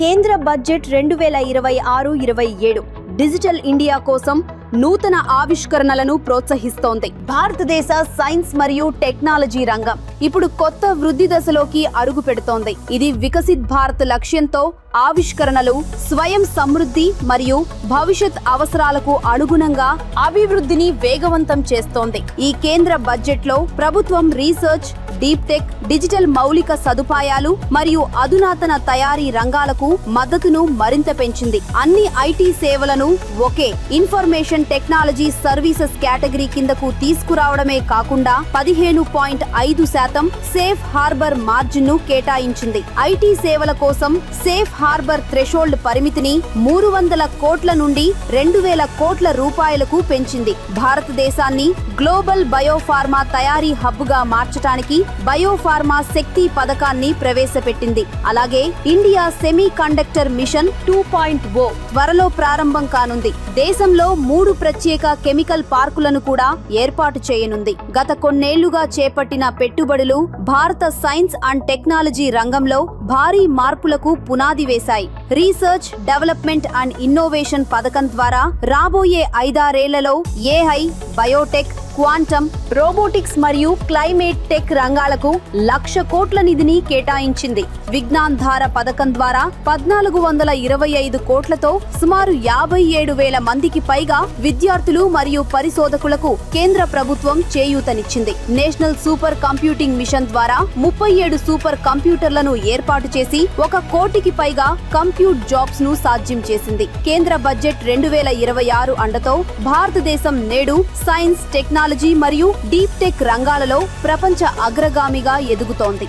కేంద్ర బడ్జెట్ రెండు వేల ఇరవై ఆరు ఇరవై ఏడు. డిజిటల్ ఇండియా కోసం నూతన ఆవిష్కరణలను ప్రోత్సహిస్తోంది. భారతదేశ సైన్స్ మరియు టెక్నాలజీ రంగం ఇప్పుడు కొత్త వృద్ధి దశలోకి అడుగు పెడుతోంది. ఇది వికసిత్ భారత్ లక్ష్యంతో ఆవిష్కరణలు స్వయం సమృద్ధి మరియు భవిష్యత్ అవసరాలకు అనుగుణంగా అభివృద్ధిని వేగవంతం చేస్తోంది. ఈ కేంద్ర బడ్జెట్లో ప్రభుత్వం రీసెర్చ్ డీప్ టెక్ డిజిటల్ మౌలిక సదుపాయాలు మరియు అధునాతన తయారీ రంగాలకు మద్దతును మరింత పెంచింది. అన్ని ఐటీ సేవలను ఒకే ఇన్ఫర్మేషన్ టెక్నాలజీ సర్వీసెస్ కేటగిరీ కిందకు తీసుకురావడమే కాకుండా పదిహేను పాయింట్ ఐదు శాతం సేఫ్ హార్బర్ మార్జిన్ను కేటాయించింది. ఐటీ సేవల కోసం సేఫ్ హార్బర్ థ్రెషోల్డ్ పరిమితిని మూడు వందల కోట్ల నుండి రెండు వేల కోట్ల రూపాయలకు పెంచింది. భారతదేశాన్ని గ్లోబల్ బయోఫార్మా తయారీ హబ్గా మార్చడానికి బయోఫార్మా శక్తి పథకాన్ని ప్రవేశపెట్టింది. అలాగే India semiconductor mission two point O త్వరలో ప్రారంభం కానుంది. దేశంలో మూడు ప్రత్యేక కెమికల్ పార్కులను కూడా ఏర్పాటు చేయనుంది. గత కొన్నేళ్ళుగా చేపట్టిన పెట్టుబడులు భారత సైన్స్ అండ్ టెక్నాలజీ రంగంలో భారీ మార్పులకు పునాది వేశాయి. రీసెర్చ్ డెవలప్మెంట్ అండ్ ఇన్నోవేషన్ పథకం ద్వారా రాబోయే ఐదారేళ్ళలో ఏఐ బయోటెక్ క్వాంటమ్ రోబోటిక్స్ మరియు క్లైమేట్ టెక్ రంగాలకు లక్ష కోట్ల నిధిని కేటాయించింది. విజ్ఞాన్ ధార పథకం ద్వారా పద్నాలుగు వందల ఇరవై ఐదు కోట్లతో సుమారు యాభై ఏడు వేల మందికి పైగా విద్యార్థులు మరియు పరిశోధకులకు కేంద్ర ప్రభుత్వం చేయూతనిచ్చింది. నేషనల్ సూపర్ కంప్యూటింగ్ మిషన్ ద్వారా ముప్పై ఏడు సూపర్ కంప్యూటర్లను ఏర్పాటు చేసి ఒక కోటికి పైగా కంప్యూట్ జాబ్స్ను సాధ్యం చేసింది. కేంద్ర బడ్జెట్ రెండు వేల ఇరవై ఆరు అండతో భారతదేశం నేడు సైన్స్ టెక్నాలజీ టెక్నాలజీ మరియు డీప్ టెక్ రంగాలలో ప్రపంచ అగ్రగామిగా ఎదుగుతోంది.